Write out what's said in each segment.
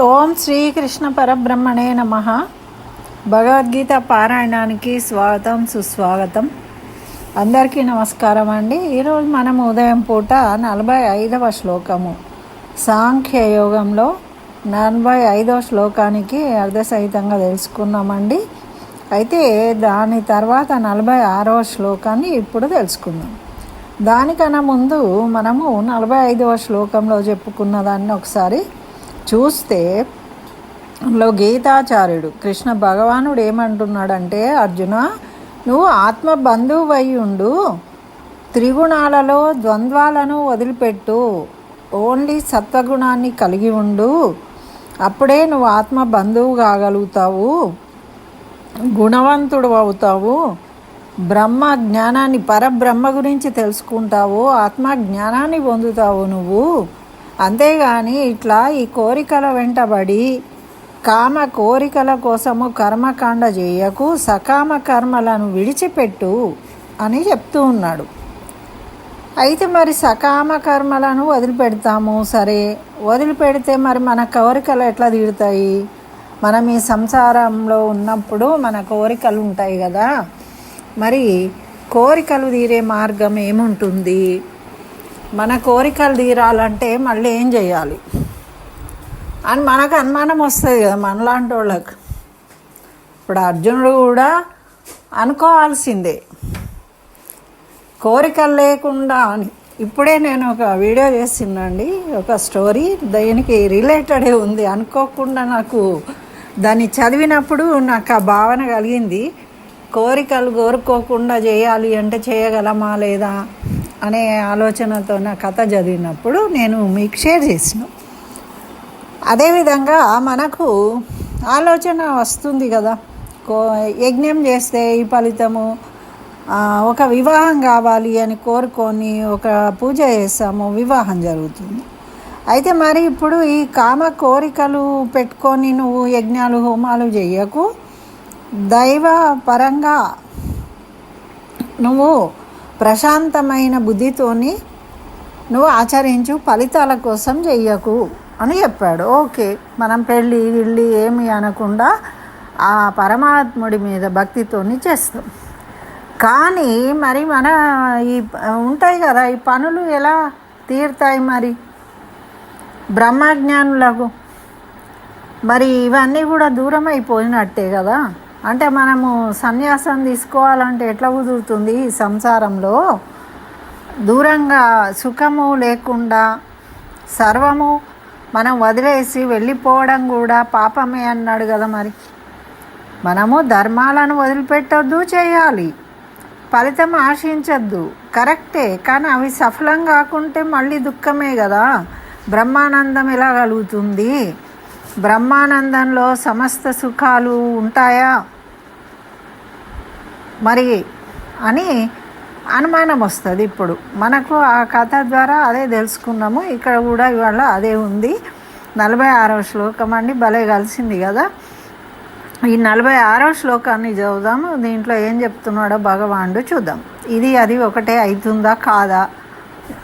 ఓం శ్రీకృష్ణ పరబ్రహ్మణే నమ. భగవద్గీత పారాయణానికి స్వాగతం సుస్వాగతం. అందరికీ నమస్కారం అండి. ఈరోజు మనం ఉదయం పూట నలభై ఐదవ శ్లోకము. సాంఖ్య యోగంలో నలభై ఐదవ శ్లోకానికి అర్ధసహితంగా తెలుసుకున్నామండి. అయితే దాని తర్వాత నలభై ఆరవ శ్లోకాన్ని ఇప్పుడు తెలుసుకుందాం. దానికన్నా ముందు మనము నలభై ఐదవ శ్లోకంలో చెప్పుకున్న దాన్ని ఒకసారి చూస్తే అందులో గీతాచార్యుడు కృష్ణ భగవానుడు ఏమంటున్నాడంటే అర్జున నువ్వు ఆత్మ బంధువు ఉండు త్రిగుణాలలో ద్వంద్వాలను వదిలిపెట్టు. ఓన్లీ సత్వగుణాన్ని కలిగి ఉండు. అప్పుడే నువ్వు ఆత్మ బంధువు కాగలుగుతావు. గుణవంతుడు అవుతావు. బ్రహ్మ జ్ఞానాన్ని పరబ్రహ్మ గురించి తెలుసుకుంటావు. ఆత్మ జ్ఞానాన్ని పొందుతావు నువ్వు. అంతేగాని ఇట్లా ఈ కోరికల వెంటబడి కామ కోరికల కోసము కర్మకాండ చేయకు సకామ కర్మలను విడిచిపెట్టు అని చెప్తూ ఉన్నాడు. అయితే మరి సకామ కర్మలను వదిలిపెడతాము. సరే వదిలిపెడితే మరి మన కోరికలు ఎట్లా తీరుతాయి? మనం ఈ సంసారంలో ఉన్నప్పుడు మన కోరికలు ఉంటాయి కదా. మరి కోరికలు తీరే మార్గం ఏముంటుంది? మన కోరికలు తీరాలంటే మళ్ళీ ఏం చేయాలి? అని మనకు అనుమానం వస్తుంది కదా మనలాంటి వాళ్ళకు. ఇప్పుడు అర్జునుడు కూడా అనుకోవాల్సిందే. కోరికలు లేకుండా అని. ఇప్పుడే నేను ఒక వీడియో చేసిందండి. ఒక స్టోరీ దానికి రిలేటెడే ఉంది. అనుకోకుండా నాకు దాన్ని చదివినప్పుడు నాకు ఆ భావన కలిగింది. కోరికలు కోరుకోకుండా చేయాలి అంటే చేయగలమా లేదా? అనే ఆలోచనతో నా కథ చదివినప్పుడు నేను మీకు షేర్ చేసిన. అదేవిధంగా మనకు ఆలోచన వస్తుంది కదా. కో యజ్ఞం చేస్తే ఈ ఫలితము ఒక వివాహం కావాలి అని కోరుకొని ఒక పూజ చేస్తాము వివాహం జరుగుతుంది. అయితే మరి ఇప్పుడు ఈ కామ కోరికలు పెట్టుకొని నువ్వు యజ్ఞాలు హోమాలు చెయ్యకు దైవ పరంగా నువ్వు ప్రశాంతమైన బుద్ధితోని నువ్వు ఆచరించు ఫలితాల కోసం చెయ్యకు అని చెప్పాడు. ఓకే మనం పెళ్ళి ఇళ్ళి ఏమి అనకుండా ఆ పరమాత్ముడి మీద భక్తితోని చేస్తాం. కానీ మరి మన ఈ ఉంటాయి కదా ఈ పనులు ఎలా తీరుతాయి మరి? బ్రహ్మజ్ఞానులకు. మరి ఇవన్నీ కూడా దూరం అయిపోయినట్టే కదా? అంటే మనము సన్యాసం తీసుకోవాలంటే ఎట్లా కుదురుతుంది ఈ సంసారంలో? దూరంగా సుఖము లేకుండా సర్వము మనం వదిలేసి వెళ్ళిపోవడం కూడా పాపమే అన్నాడు కదా మరి. మనము ధర్మాలను వదిలిపెట్టొద్దు చేయాలి. ఫలితం ఆశించద్దు. కరెక్టే కానీ అవి సఫలం కాకుంటే మళ్ళీ దుఃఖమే కదా. బ్రహ్మానందం ఎలా కలుగుతుంది? బ్రహ్మానందంలో సమస్త సుఖాలు ఉంటాయా? మరి అని అనుమానం వస్తుంది ఇప్పుడు. మనకు ఆ కథ ద్వారా అదే తెలుసుకున్నాము. ఇక్కడ కూడా ఇవాళ అదే ఉంది. నలభై ఆరవ శ్లోకం అండి. భలే కలిసింది కదా. ఈ నలభై ఆరవ శ్లోకాన్ని చదువుదాము. దీంట్లో ఏం చెప్తున్నాడో భగవానుడు చూద్దాం. ఇది అది ఒకటే అవుతుందా కాదా?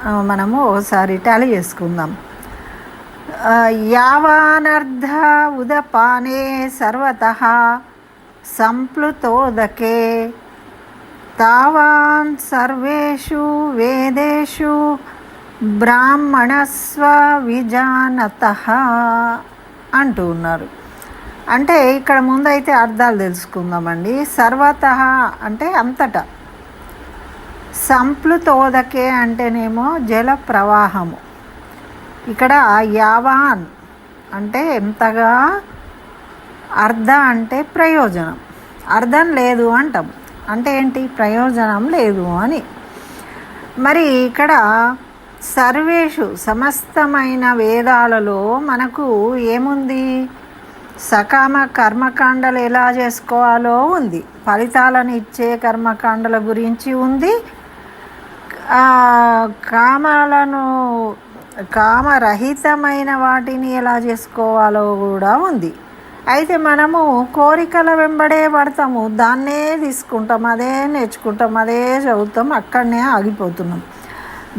మనము ఒకసారి టాలీ చేసుకుందాం. యావానర్ధ ఉదపానే సర్వత సంప్లుతోదకే. తావాన్ సర్వేషు వేదేషు బ్రాహ్మణస్వ విజానత అంటూ ఉన్నారు. అంటే ఇక్కడ ముందైతే అర్థాలు తెలుసుకుందామండి. సర్వత అంటే అంతటా. సంప్లుతోదకే అంటేనేమో జల ప్రవాహము ఇక్కడ యావాన్ అంటే ఎంతగా? అర్ధ అంటే ప్రయోజనం. అర్థం లేదు అంటాం. అంటే ఏంటి? ప్రయోజనం లేదు అని. మరి ఇక్కడ సర్వేషు సమస్తమైన వేదాలలో మనకు ఏముంది? సకామ కర్మకాండలు ఎలా చేసుకోవాలో ఉంది. ఫలితాలను ఇచ్చే కర్మకాండల గురించి ఉంది. కామాలను కామరహితమైన వాటిని ఎలా చేసుకోవాలో కూడా ఉంది. అయితే మనము కోరికల వెంబడే పడతాము. దాన్నే తీసుకుంటాం అదే నేర్చుకుంటాం అదే చదువుతాం అక్కడనే ఆగిపోతున్నాం.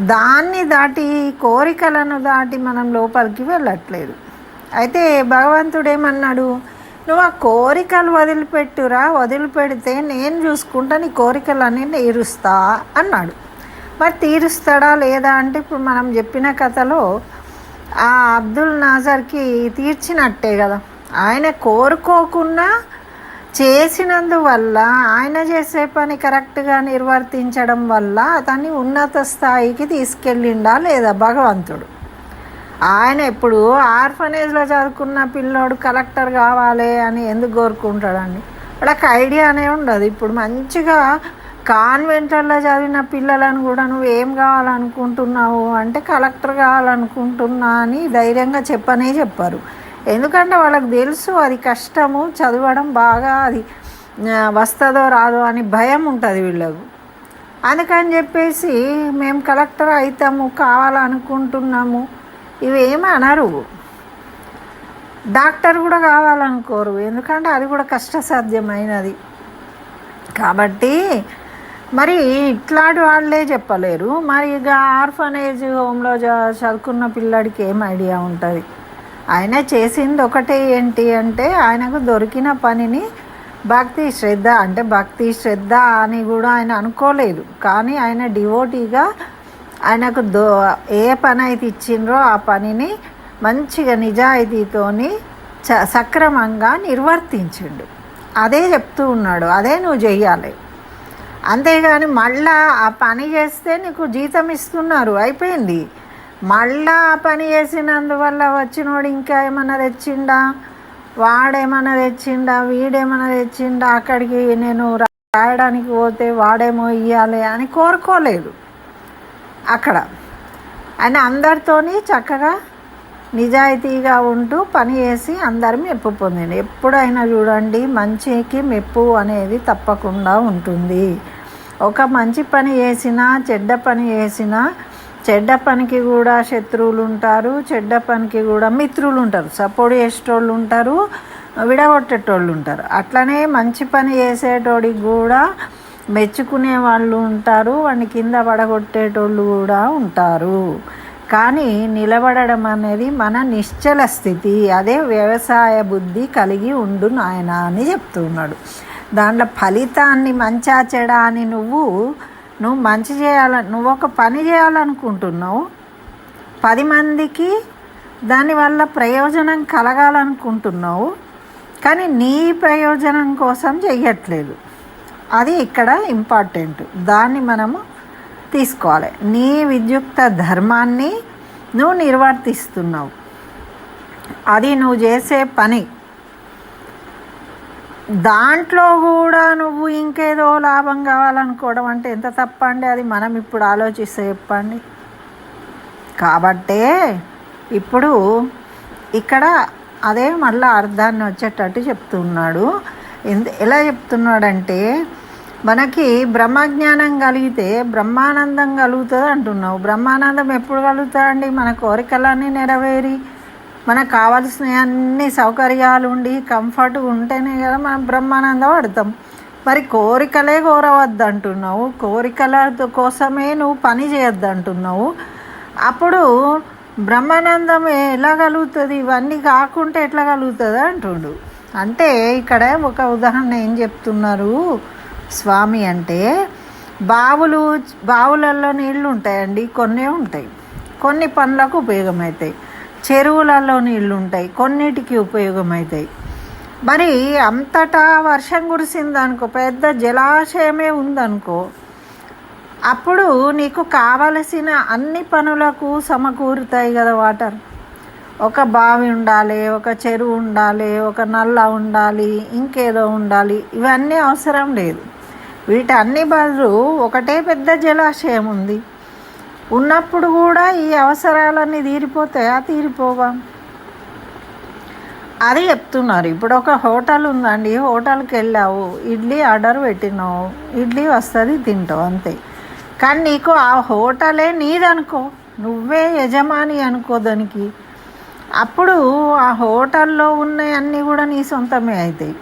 దాన్ని దాటి కోరికలను దాటి మనం లోపలికి వెళ్ళట్లేదు. అయితే భగవంతుడు ఏమన్నాడు నువ్వు ఆ కోరికలు వదిలిపెట్టురా వదిలిపెడితే నేను చూసుకుంటా నీ కోరికలన్నీ నేరుస్తా అన్నాడు. మరి తీరుస్తాడా లేదా అంటే ఇప్పుడు మనం చెప్పిన కథలో ఆ అబ్దుల్ నాజర్కి తీర్చినట్టే కదా. ఆయన కోరుకోకుండా చేసినందువల్ల ఆయన చేసే పని కరెక్ట్గా నిర్వర్తించడం వల్ల అతన్ని ఉన్నత స్థాయికి తీసుకెళ్ళిండా లేదా భగవంతుడు? ఆయన ఇప్పుడు ఆర్ఫనేజ్లో చదువుకున్న పిల్లోడు కలెక్టర్ కావాలి అని ఎందుకు కోరుకుంటాడండి? వాళ్ళకి ఐడియానే ఉండదు. ఇప్పుడు మంచిగా కాన్వెంట్లలో చదివిన పిల్లలను కూడా నువ్వు ఏం కావాలనుకుంటున్నావు? అంటే కలెక్టర్ కావాలనుకుంటున్నా అని ధైర్యంగా చెప్పనే చెప్పారు. ఎందుకంటే వాళ్ళకి తెలుసు అది కష్టము చదవడం బాగా అది వస్తుందో రాదో అని భయం ఉంటుంది వీళ్ళకు. అందుకని చెప్పేసి మేము కలెక్టర్ అవుతాము కావాలనుకుంటున్నాము. ఇవేమి అనరు. డాక్టర్ కూడా కావాలనుకోరు. ఎందుకంటే అది కూడా కష్టసాధ్యమైనది. కాబట్టి మరి ఇట్లాంటి వాళ్ళే చెప్పలేరు. మరి ఇక ఆర్ఫనేజ్ హోమ్లో చదువుకున్న పిల్లాడికి ఏం ఐడియా ఉంటుంది? ఆయన చేసింది ఒకటే ఏంటి అంటే ఆయనకు దొరికిన పనిని భక్తి శ్రద్ధ అంటే భక్తి శ్రద్ధ అని కూడా ఆయన అనుకోలేదు. కానీ ఆయన డివోటీగా ఆయనకు దో ఏ పని అయితే ఇచ్చిండ్రో ఆ పనిని మంచిగా నిజాయితీతోని చ సక్రమంగా నిర్వర్తించిండు. అదే చెప్తూ ఉన్నాడు. అదే నువ్వు చెయ్యాలి. అంతేగాని మళ్ళా ఆ పని చేస్తే నీకు జీతం ఇస్తున్నారు అయిపోయింది. మళ్ళా ఆ పని చేసినందువల్ల వచ్చినోడు ఇంకా ఏమన్నా తెచ్చిండా? వాడేమన్నా తెచ్చిండా? వీడేమన్నా తెచ్చిండా? అక్కడికి నేను రాయడానికి పోతే వాడేమో ఇవ్వాలి అని కోరుకోలేదు అక్కడ. ఆయన అందరితోని చక్కగా నిజాయితీగా ఉంటూ పని చేసి అందరి మెప్పు పొందింది ఎప్పుడైనా చూడండి మంచికి మెప్పు అనేది తప్పకుండా ఉంటుంది. ఒక మంచి పని చేసినా చెడ్డ పని చేసినా చెడ్డ పనికి కూడా శత్రువులు ఉంటారు చెడ్డ పనికి కూడా మిత్రులు ఉంటారు సపోర్ట్ చేసేటోళ్ళు ఉంటారు విడగొట్టేటోళ్ళు ఉంటారు. అట్లనే మంచి పని చేసేటోడికి కూడా మెచ్చుకునే వాళ్ళు ఉంటారు వాడిని కింద పడగొట్టేటోళ్ళు కూడా ఉంటారు. కానీ నిలబడడం అనేది మన నిశ్చల స్థితి. అదే వ్యవసాయ బుద్ధి కలిగి ఉండు నాయన అని చెప్తున్నాడు. దాంట్లో ఫలితాన్ని మంచా చెడా అని నువ్వు నువ్వు మంచి చేయాల నువ్వు ఒక పని చేయాలనుకుంటున్నావు. పది మందికి దానివల్ల ప్రయోజనం కలగాలనుకుంటున్నావు. కానీ నీ ప్రయోజనం కోసం చెయ్యట్లేదు. అది ఇక్కడ ఇంపార్టెంట్. దాన్ని మనము తీసుకోవాలి. నీ విద్యుక్త ధర్మాన్ని నువ్వు నిర్వర్తిస్తున్నావు. అది నువ్వు చేసే పని. దాంట్లో కూడా నువ్వు ఇంకేదో లాభం కావాలనుకోవడం అంటే ఎంత తప్పండి? అది మనం ఇప్పుడు ఆలోచిస్తే చెప్పండి. కాబట్టే ఇప్పుడు ఇక్కడ అదే మళ్ళీ అర్థాన్ని వచ్చేటట్టు చెప్తున్నాడు. ఎందు ఎలా చెప్తున్నాడంటే మనకి బ్రహ్మజ్ఞానం కలిగితే బ్రహ్మానందం కలుగుతుంది అంటున్నావు. బ్రహ్మానందం ఎప్పుడు కలుగుతుందండి మన కోరికలన్నీ నెరవేరి మనకు కావాల్సిన అన్ని సౌకర్యాలు ఉండి కంఫర్ట్ ఉంటేనే కదా మనం బ్రహ్మానందం పడతాం. మరి కోరికలే కోరవద్దు అంటున్నావు కోరికల కోసమే నువ్వు పని చేయొద్దు అంటున్నావు అప్పుడు బ్రహ్మానందం ఎలా కలుగుతుంది? ఇవన్నీ కాకుంటే ఎట్లా కలుగుతుంది అంటుండు. అంటే ఇక్కడ ఒక ఉదాహరణ ఏం చెప్తున్నారు? స్వామి అంటే బావులు బావులలో నీళ్ళు ఉంటాయండి కొన్ని ఉంటాయి. కొన్ని పనులకు ఉపయోగమవుతాయి చెరువులలో నీళ్ళు ఉంటాయి కొన్నిటికి ఉపయోగమవుతాయి మరి అంతటా వర్షం కురిసిందనుకో పెద్ద జలాశయమే ఉందనుకో అప్పుడు నీకు కావలసిన అన్ని పనులకు సమకూరుతాయి కదా వాటర్. ఒక బావి ఉండాలి ఒక చెరువు ఉండాలి ఒక నల్ల ఉండాలి ఇంకేదో ఉండాలి. ఇవన్నీ అవసరం లేదు. వీటన్ని బదులు ఒకటే పెద్ద జలాశయం ఉంది. ఉన్నప్పుడు కూడా ఈ అవసరాలన్నీ తీరిపోతాయా తీరిపోవా? అది చెప్తున్నారు. ఇప్పుడు ఒక హోటల్ ఉందండి. హోటల్కి వెళ్ళావు. ఇడ్లీ ఆర్డర్ పెట్టినావు. ఇడ్లీ వస్తుంది తింటావు అంతే. కానీ నీకు ఆ హోటలే నీదనుకో. నువ్వే యజమాని అనుకో దానికి. అప్పుడు ఆ హోటల్లో ఉన్నవన్నీ అన్నీ కూడా నీ సొంతమే అవుతాయి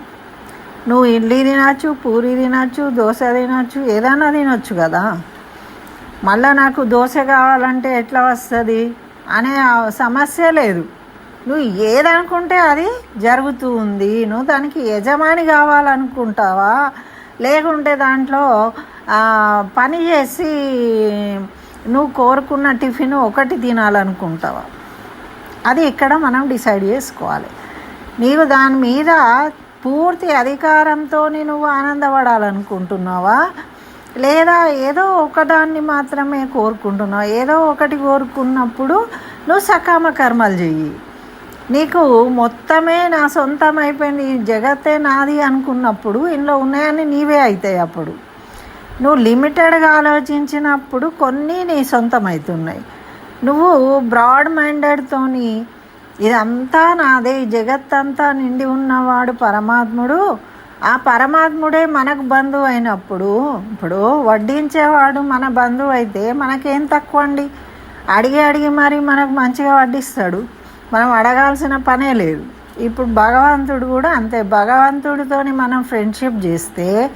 నువ్వు ఇడ్లీ తినచ్చు పూరి తినచ్చు దోశ తినచ్చు ఏదైనా తినొచ్చు కదా. మళ్ళీ నాకు దోశ కావాలంటే ఎట్లా వస్తుంది అనే సమస్య లేదు. నువ్వు ఏదనుకుంటే అది జరుగుతూ ఉంది. నువ్వు దానికి యజమాని కావాలనుకుంటావా? లేకుంటే దాంట్లో పని చేసి నువ్వు కోరుకున్న టిఫిన్ ఒకటి తినాలనుకుంటావా? అది ఇక్కడ మనం డిసైడ్ చేసుకోవాలి. నీవు దాని మీద పూర్తి అధికారంతో నువ్వు ఆనందపడాలనుకుంటున్నావా? లేదా ఏదో ఒకదాన్ని మాత్రమే కోరుకుంటున్నావు? ఏదో ఒకటి కోరుకున్నప్పుడు నువ్వు సకామ కర్మలు చెయ్యి. నీకు మొత్తమే నా సొంతం అయిపోయింది ఈ జగత్తే నాది అనుకున్నప్పుడు ఇందులో ఉన్నాయని నీవే అవుతాయి అప్పుడు. నువ్వు లిమిటెడ్గా ఆలోచించినప్పుడు కొన్ని నీ సొంతం అవుతున్నాయి నువ్వు బ్రాడ్ మైండెడ్తోని ఇదంతా నాదే. ఈ జగత్తంతా నిండి ఉన్నవాడు పరమాత్ముడు. ఆ పరమాత్ముడే మనకు బంధువు అయినప్పుడు ఇప్పుడు వడ్డించేవాడు మన బంధువు అయితే మనకేం తక్కువ అండి అడిగి అడిగి మరి మనకు మంచిగా వడ్డిస్తాడు. మనం అడగాల్సిన పనే లేదు. ఇప్పుడు భగవంతుడు కూడా అంతే. భగవంతుడితోని మనం ఫ్రెండ్షిప్ చేస్తే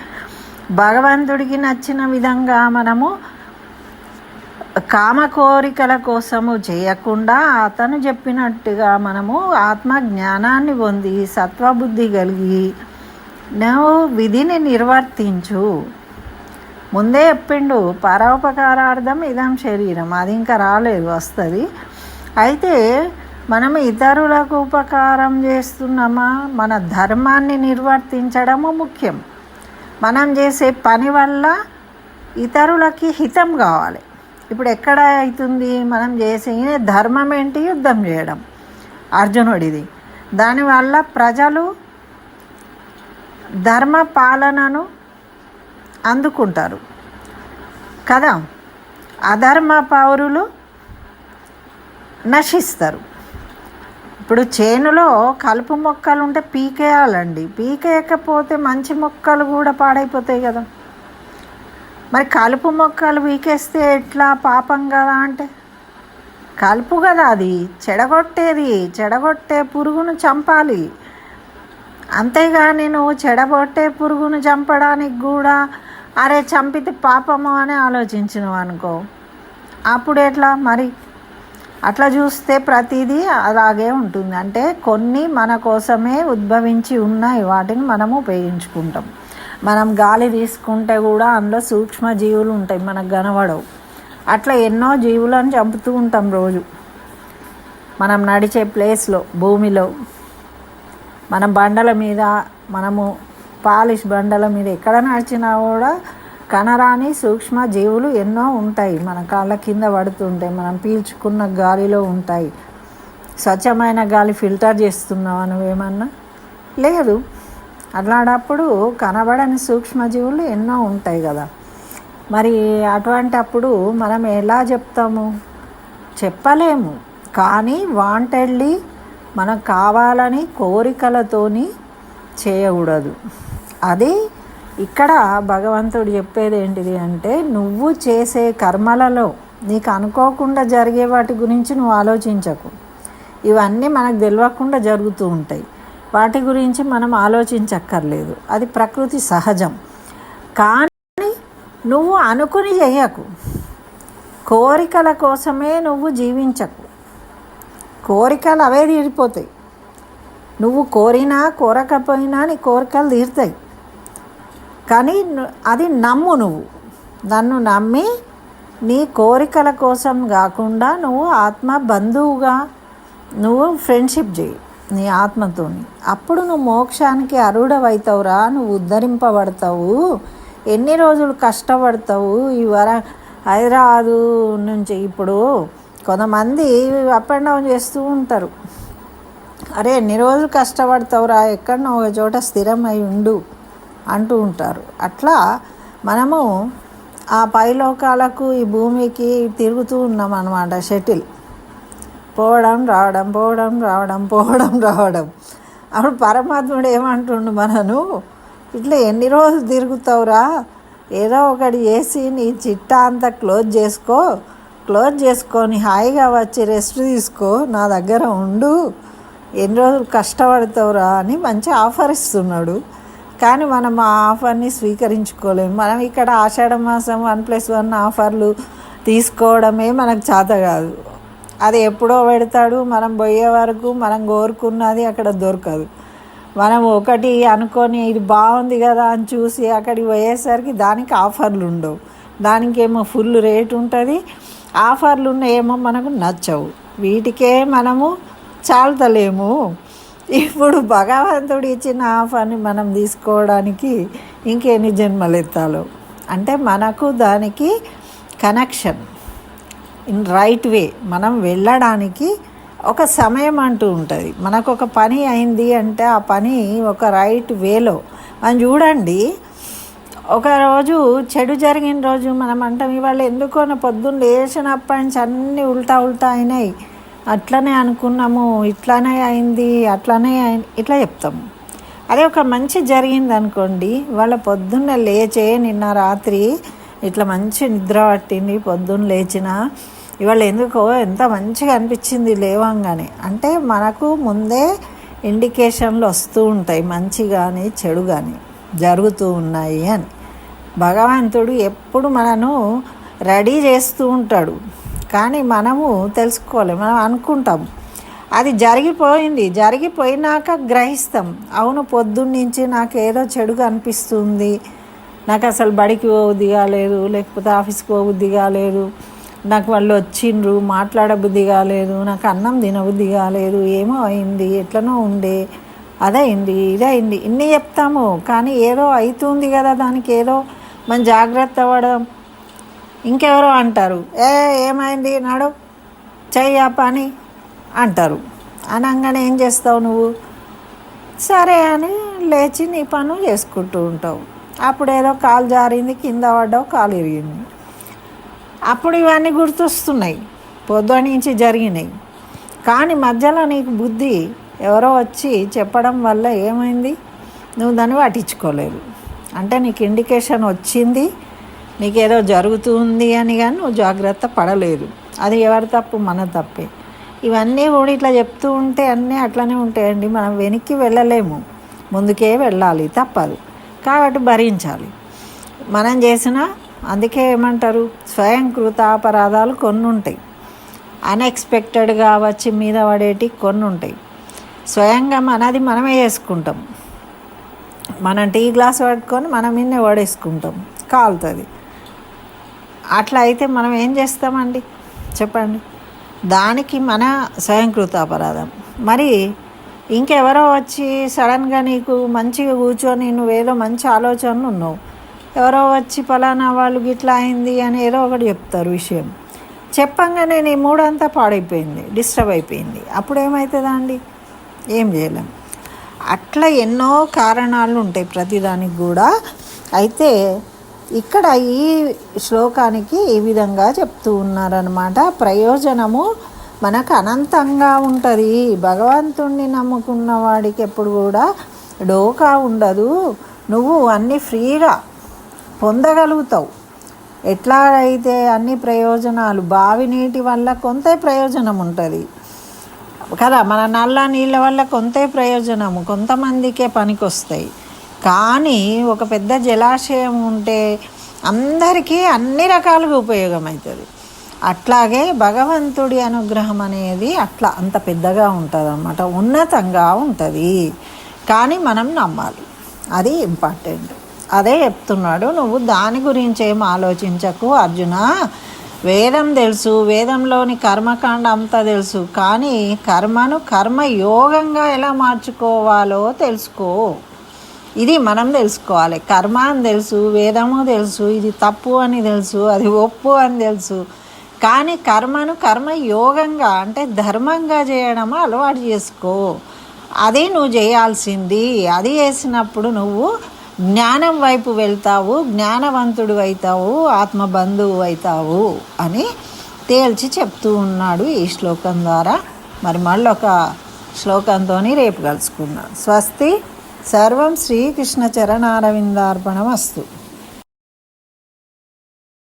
భగవంతుడికి నచ్చిన విధంగా మనము కామ కోరికల కోసము చేయకుండా అతను చెప్పినట్టుగా మనము ఆత్మ జ్ఞానాన్ని పొంది సత్వబుద్ధి కలిగి నువ్వు విధిని నిర్వర్తించు. ముందే చెప్పిండు పరోపకారార్థం ఇదం శరీరం అది ఇంకా రాలేదు వస్తుంది. అయితే మనం ఇతరులకు ఉపకారం చేస్తున్నామా? మన ధర్మాన్ని నిర్వర్తించడము ముఖ్యం. మనం చేసే పని వల్ల ఇతరులకి హితం కావాలి. ఇప్పుడు ఎక్కడ అవుతుంది? మనం చేసే ధర్మం ఏంటి? యుద్ధం చేయడం. అర్జునుడిది. దానివల్ల ప్రజలు ధర్మ పాలనను అందుకుంటారు. కదా? అధర్మ పౌరులు నశిస్తారు. ఇప్పుడు చేనులో కలుపు మొక్కలు ఉంటే పీకేయాలండి. పీకేయకపోతే మంచి మొక్కలు కూడా పాడైపోతాయి కదా. మరి కలుపు మొక్కలు వీకేస్తే ఎట్లా పాపం కదా అంటే? కలుపు కదా అది. చెడగొట్టేది. చెడగొట్టే పురుగును చంపాలి. అంతేగాని నువ్వు చెడగొట్టే పురుగును చంపడానికి కూడా అరే చంపితే పాపము అని ఆలోచించినవు అనుకో. అప్పుడు ఎట్లా మరి? అట్లా చూస్తే ప్రతిదీ అలాగే ఉంటుంది. అంటే కొన్ని మన కోసమే ఉద్భవించి ఉన్నాయి. వాటిని మనము ఉపయోగించుకుంటాం. మనం గాలి తీసుకుంటే కూడా అందులో సూక్ష్మ జీవులు ఉంటాయి మనకు కనబడవు. అట్లా ఎన్నో జీవులను చంపుతూ ఉంటాం రోజు. మనం నడిచే ప్లేస్లో భూమిలో మన బండల మీద మనము పాలిష్ బండల మీద ఎక్కడ నడిచినా కూడా కనరాని సూక్ష్మ జీవులు ఎన్నో ఉంటాయి. మన కాళ్ళ కింద పడుతుంటాయి మనం పీల్చుకున్న గాలిలో ఉంటాయి. స్వచ్ఛమైన గాలి ఫిల్టర్ చేస్తున్నావా నువ్వేమన్నా? లేదు. అట్లాంటప్పుడు కనబడని సూక్ష్మజీవులు ఎన్నో ఉంటాయి కదా. మరి అటువంటి అప్పుడు మనం ఎలా చెప్తాము? చెప్పలేము. కానీ వాంటెడ్లీ మనకు కావాలని కోరికలతోని చేయకూడదు. అది ఇక్కడ భగవంతుడు చెప్పేది ఏంటిది అంటే నువ్వు చేసే కర్మలలో నీకు అనుకోకుండా జరిగే వాటి గురించి నువ్వు ఆలోచించకు. ఇవన్నీ మనకు తెలియకుండా జరుగుతూ ఉంటాయి. వాటి గురించి మనం ఆలోచించక్కర్లేదు. అది ప్రకృతి సహజం. కానీ నువ్వు అనుకుని చేయకు కోరికల కోసమే నువ్వు జీవించకు. కోరికలు అవే తీరిపోతాయి. నువ్వు కోరినా కోరకపోయినా నీ కోరికలు తీరుతాయి. కానీ అది నమ్ము నువ్వు. నన్ను నమ్మి నీ కోరికల కోసం కాకుండా నువ్వు ఆత్మ బంధువుగా నువ్వు ఫ్రెండ్షిప్ చేయి నీ ఆత్మతోని. అప్పుడు నువ్వు మోక్షానికి అరుడవైతావురా నువ్వు ఉద్ధరింపబడతావు. ఎన్ని రోజులు కష్టపడతావు ఈ వర హైదరాబాదు నుంచి ఇప్పుడు? కొంతమంది అప్ అండ్ డౌన్ చేస్తూ ఉంటారు. అరే ఎన్ని రోజులు కష్టపడతావురా ఎక్కడనో ఒక చోట స్థిరమై ఉండు అంటూ ఉంటారు. అట్లా మనము ఆ పైలోకాలకు ఈ భూమికి తిరుగుతూ ఉన్నాం అనమాట షటిల్. పోవడం రావడం పోవడం రావడం పోవడం రావడం. అప్పుడు పరమాత్ముడు ఏమంటుండు మనను ఇట్లా ఎన్ని రోజులు తిరుగుతావురా? ఏదో ఒకటి చేసి నీ చిట్టా అంతా క్లోజ్ చేసుకో. క్లోజ్ చేసుకొని హాయిగా వచ్చి రెస్ట్ తీసుకో. నా దగ్గర ఉండు. ఎన్ని రోజులు కష్టపడతావురా? అని మంచి ఆఫర్ ఇస్తున్నాడు. కానీ మనం ఆ ఆఫర్ని స్వీకరించుకోలేము. మనం ఇక్కడ ఆషాఢ మాసం వన్ ప్లస్ వన్ ఆఫర్లు తీసుకోవడమే మనకు చేత కాదు. అది ఎప్పుడో పెడతాడు మనం పోయే వరకు మనం కోరుకున్నది అక్కడ దొరకదు. మనం ఒకటి అనుకొని ఇది బాగుంది కదా అని చూసి అక్కడికి పోయేసరికి దానికి ఆఫర్లు ఉండవు. దానికేమో ఫుల్ రేట్ ఉంటుంది. ఆఫర్లు ఉన్న ఏమో మనకు నచ్చవు. వీటికే మనము చాలతలేము. ఇప్పుడు భగవంతుడు ఇచ్చిన ఆఫర్ని మనం తీసుకోవడానికి ఇంకెన్ని జన్మలు ఎత్తాలో అంటే మనకు దానికి కనెక్షన్. In right way. మనం వెళ్ళడానికి ఒక సమయం అంటూ ఉంటుంది. మనకు ఒక పని అయింది అంటే ఆ పని ఒక రైట్ వేలో. మనం చూడండి ఒక రోజు చెడు జరిగిన రోజు మనం అంటాం ఇవాళ ఎందుకో పొద్దున్న లేచినప్పటి నుంచి అన్నీ ఉల్టా ఉల్టా అయినాయి. అట్లనే అనుకున్నాము ఇట్లానే అయింది అట్లానే అయింది ఇట్లా చెప్తాము అదే ఒక మంచి జరిగింది అనుకోండి వాళ్ళ పొద్దున్న లేచే నిన్న రాత్రి ఇట్లా మంచి నిద్ర పట్టింది పొద్దున్న లేచిన. ఇవాళ ఎందుకో ఎంత మంచిగా అనిపించింది లేవంగానే. అంటే మనకు ముందే ఇండికేషన్లు వస్తూ ఉంటాయి మంచి కానీ చెడు కానీ జరుగుతూ ఉన్నాయి అని. భగవంతుడు ఎప్పుడు మనను రెడీ చేస్తూ ఉంటాడు. కానీ మనము తెలుసుకోలేము మనం అనుకుంటాం అది జరిగిపోయింది జరిగిపోయినాక గ్రహిస్తాం. అవును పొద్దున్నుంచి నాకు ఏదో చెడుగా అనిపిస్తుంది. నాకు అసలు బడికి పోబుద్ది కాలేదు లేకపోతే ఆఫీస్కి పోబుద్ది కాలేదు నాకు వాళ్ళు వచ్చిండ్రు మాట్లాడబుద్ధి కాలేదు నాకు అన్నం తినబుద్ధి కాలేదు ఏమో అయింది ఎట్లనో ఉండే అదైంది ఇదైంది ఇన్ని చెప్తాము. కానీ ఏదో అవుతుంది కదా దానికి ఏదో మనం జాగ్రత్త పడడం ఇంకెవరో అంటారు ఏ ఏమైంది నాడు? చెయ్యి ఆ పని అంటారు. అనగానే ఏం చేస్తావు నువ్వు? సరే అని లేచి నీ పనులు చేసుకుంటూ ఉంటావు. అప్పుడు ఏదో కాలు జారింది కింద పడ్డావు కాలు ఇరిగింది. అప్పుడు ఇవన్నీ గుర్తొస్తున్నాయి. పొద్దు నుంచి జరిగినాయి. కానీ మధ్యలో నీకు బుద్ధి ఎవరో వచ్చి చెప్పడం వల్ల ఏమైంది? నువ్వు దాన్ని పట్టించుకోలేదు. అంటే నీకు ఇండికేషన్ వచ్చింది నీకేదో జరుగుతుంది అని కానీ నువ్వు జాగ్రత్త పడలేదు. అది ఎవరి తప్పు? మన తప్పే. ఇవన్నీ కూడా ఇట్లా చెప్తూ ఉంటే అన్నీ అట్లనే ఉంటాయండి. మనం వెనక్కి వెళ్ళలేము. ముందుకే వెళ్ళాలి తప్పదు. కాబట్టి భరించాలి. మనం చేసిన అందుకే ఏమంటారు? స్వయంకృత అపరాధాలు కొన్ని ఉంటాయి అన్ఎక్స్పెక్టెడ్గా వచ్చి మీద పడేటి కొన్ని ఉంటాయి స్వయంగా మనది మనమే చేసుకుంటాం. మనం టీ గ్లాస్ పట్టుకొని మనం ఇన్నే పడేసుకుంటాం. కాలుతుంది. అట్లా అయితే మనం ఏం చేస్తామండి? చెప్పండి. దానికి మన స్వయంకృత అపరాధం మరి ఇంకెవరో వచ్చి సడన్గా నీకు మంచిగా కూర్చొని నువ్వేదో మంచి ఆలోచనలు ఉన్నావు. ఎవరో వచ్చి ఫలానా వాళ్ళు గిట్లా అయింది అని ఏదో ఒకటి చెప్తారు విషయం. చెప్పంగానే నీ మూడంతా పాడైపోయింది డిస్టర్బ్ అయిపోయింది. అప్పుడు ఏమవుతుందా అండి? ఏం చేయలేం. అట్లా ఎన్నో కారణాలు ఉంటాయి ప్రతిదానికి కూడా. అయితే ఇక్కడ ఈ శ్లోకానికి ఈ విధంగా చెప్తూ ఉన్నారనమాట ప్రయోజనము మనకు అనంతంగా ఉంటుంది. భగవంతుణ్ణి నమ్ముకున్న వాడికి ఎప్పుడు కూడా డోకా ఉండదు. నువ్వు అన్నీ ఫ్రీగా పొందగలుగుతావు. ఎట్లా అయితే అన్ని ప్రయోజనాలు బావి నీటి వల్ల కొంత ప్రయోజనం ఉంటుంది కదా మన నల్ల నీళ్ళ వల్ల కొంత ప్రయోజనము కొంతమందికే పనికొస్తాయి. కానీ ఒక పెద్ద జలాశయం ఉంటే అందరికీ అన్ని రకాలుగా ఉపయోగం అవుతుంది అట్లాగే భగవంతుడి అనుగ్రహం అనేది అట్లా అంత పెద్దగా ఉంటుంది అన్నమాట ఉన్నతంగా ఉంటుంది. కానీ మనం నమ్మాలి. అది ఇంపార్టెంట్. అదే చెప్తున్నాడు నువ్వు దాని గురించి ఏం ఆలోచించకు అర్జున. వేదం తెలుసు వేదంలోని కర్మకాండ అంతా తెలుసు కానీ కర్మను కర్మయోగంగా ఎలా మార్చుకోవాలో తెలుసుకో. ఇది మనం తెలుసుకోవాలి. కర్మ అని తెలుసు వేదము తెలుసు ఇది తప్పు అని తెలుసు అది ఒప్పు అని తెలుసు. కానీ కర్మను కర్మయోగంగా అంటే ధర్మంగా చేయడం అలవాటు చేసుకో. అది నువ్వు చేయాల్సింది. అది చేసినప్పుడు నువ్వు జ్ఞానం వైపు వెళ్తావు జ్ఞానవంతుడు అవుతావు ఆత్మబంధువు అవుతావు అని తేల్చి చెప్తూ ఉన్నాడు ఈ శ్లోకం ద్వారా. మరి మళ్ళీ ఒక శ్లోకంతో రేపు కలుసుకుందాం. స్వస్తి సర్వం శ్రీకృష్ణ చరణారవిందార్పణం అస్తు